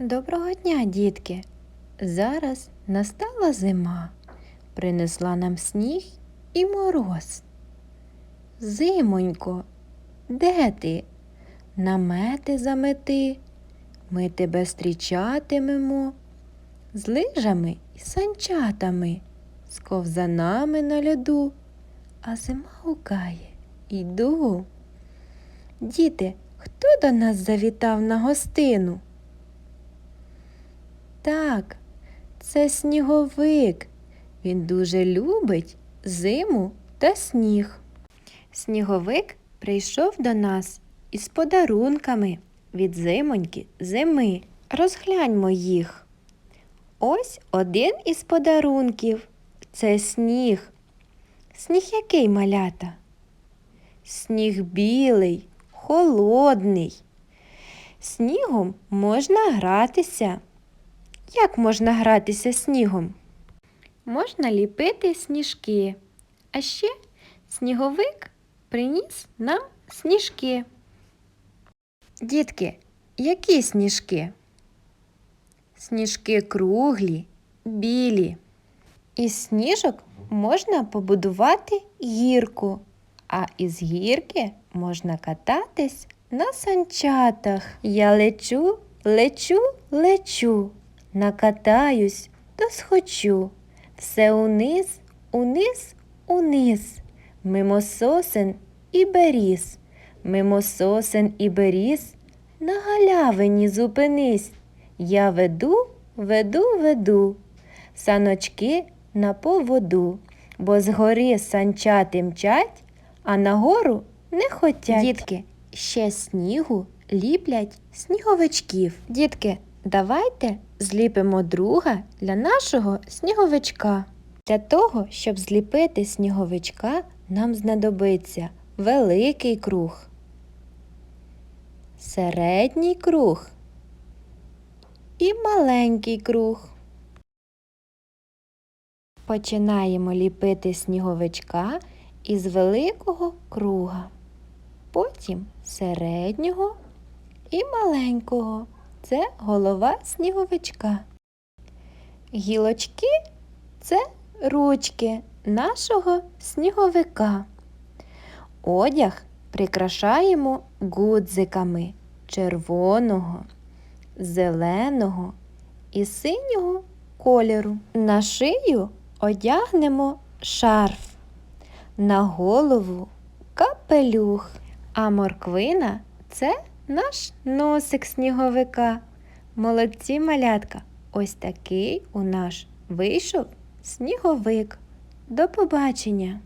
Доброго дня, дітки! Зараз настала зима, принесла нам сніг і мороз. Зимонько, де ти? Намети замети, ми тебе зустрічатимемо з лижами і санчатами, з ковзанами на льоду, а зима гукає Іду. Діти, хто до нас завітав на гостину? Так, це сніговик. Він дуже любить зиму та сніг. Сніговик прийшов до нас із подарунками від зимоньки зими. Розгляньмо їх. Ось один із подарунків. Це сніг. Сніг який малята? Сніг білий, холодний. Снігом можна гратися. Як можна гратися снігом? Можна ліпити сніжки. А ще сніговик приніс нам сніжки. Дітки, які сніжки? Сніжки круглі, білі. Із сніжок можна побудувати гірку, а із гірки можна кататись на санчатах. Я лечу, лечу, лечу, накатаюсь, то схочу. Все униз, униз, униз, мимо сосен і беріз, мимо сосен і беріз, на галявині зупинись. Я веду, веду, веду, саночки на поводу, бо згори санчати мчать, а нагору не хотять. Дітки, ще снігу ліплять сніговичків. Дітки, давайте зліпимо друга для нашого сніговичка. Для того, щоб зліпити сніговичка, нам знадобиться великий круг, середній круг і маленький круг. Починаємо ліпити сніговичка із великого круга, потім середнього і маленького. Це голова сніговичка. Гілочки це ручки нашого сніговика. Одяг прикрашаємо гудзиками червоного, зеленого і синього кольору. На шию одягнемо шарф, на голову капелюх, а морквина це наш носик сніговика. Молодці малятка. Ось такий у наш вийшов сніговик. До побачення!